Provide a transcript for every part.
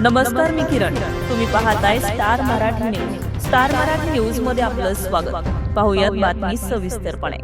नमस्कार मी किरण. तुम्ही पाहताय Star Marathi news. Star Marathi न्यूजमध्ये आपलं स्वागत. पाहुयात बातमी सविस्तरपणे.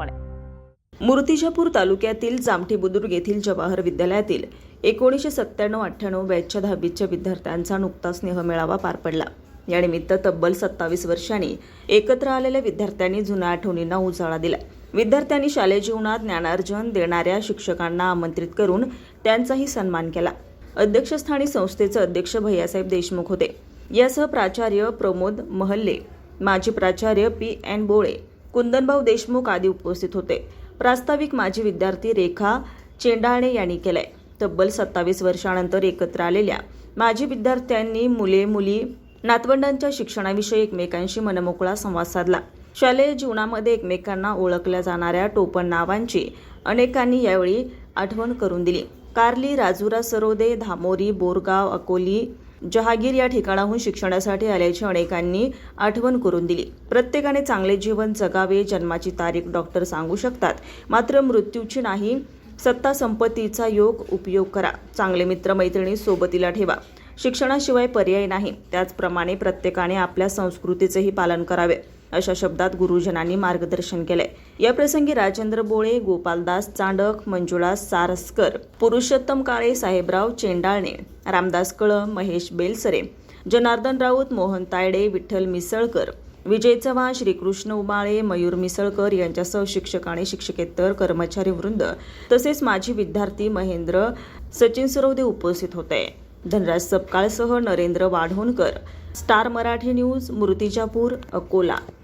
मूर्तिजापूर तालुक्यातील जामठी बुद्रुक येथील जवाहर विद्यालयातील एकोणीसशे सत्त्याण्णव अठ्ठ्याण्णव बॅचच्या दहावीच्या विद्यार्थ्यांचा नुकताच स्नेहमेळावा पार पडला. यानिमित्त तब्बल सत्तावीस वर्षांनी एकत्र आलेल्या विद्यार्थ्यांनी जुन्या आठवणींना उजाळा दिला. विद्यार्थ्यांनी शालेय जीवनात ज्ञानार्जन देणाऱ्या शिक्षकांना आमंत्रित करून त्यांचाही सन्मान केला. अध्यक्षस्थानी संस्थेचे अध्यक्ष भैयासाहेब देशमुख होते. यासह प्राचार्य प्रमोद महल्ले माजी प्राचार्य पी एन बोळे कुंदनभाऊ देशमुख आदी उपस्थित होते. प्रास्ताविक माजी विद्यार्थी रेखा चेंडाळणे यांनी केलंय. तब्बल सत्तावीस वर्षानंतर एकत्र आलेल्या माजी विद्यार्थ्यांनी मुले मुली नातवंडांच्या शिक्षणाविषयी एकमेकांशी मनमोकळा संवाद साधला. शालेय जीवनामध्ये एकमेकांना ओळखल्या जाणाऱ्या टोपण नावांची अनेकांनी यावेळी आठवण करून दिली. कार्ली राजुरा सरोदे धामोरी बोरगाव अकोली जहागीर या ठिकाणाहून शिक्षणासाठी आल्याची अनेकांनी आठवण करून दिली. प्रत्येकाने चांगले जीवन जगावे जन्माची तारीख डॉक्टर सांगू शकतात. मात्र मृत्यूची नाही सत्ता संपत्तीचा योग उपयोग करा. चांगले मित्र मैत्रिणी सोबतीला ठेवा. शिक्षणाशिवाय पर्याय नाही. त्याचप्रमाणे प्रत्येकाने आपल्या संस्कृतीचेही पालन करावे. अशा शब्दात गुरुजनांनी मार्गदर्शन केलंय. या प्रसंगी राजेंद्र बोळे गोपालदास चांडक मंजुळा सारस्कर पुरुषोत्तम काळे साहेबराव चेंडाळणे रामदास कळम महेश बेलसरे जनार्दन राऊत मोहन तायडे विठ्ठल मिसळकर विजय चव्हाण श्रीकृष्ण उमाळे मयूर मिसळकर यांच्यासह शिक्षक आणि शिक्षकेतर कर्मचारी वृंद तसेच माजी विद्यार्थी महेंद्र सचिन सरोदे उपस्थित होते. धनराज सपकाळसह Narendra वाढोणकर. Star Marathi news Murtijapur Akola.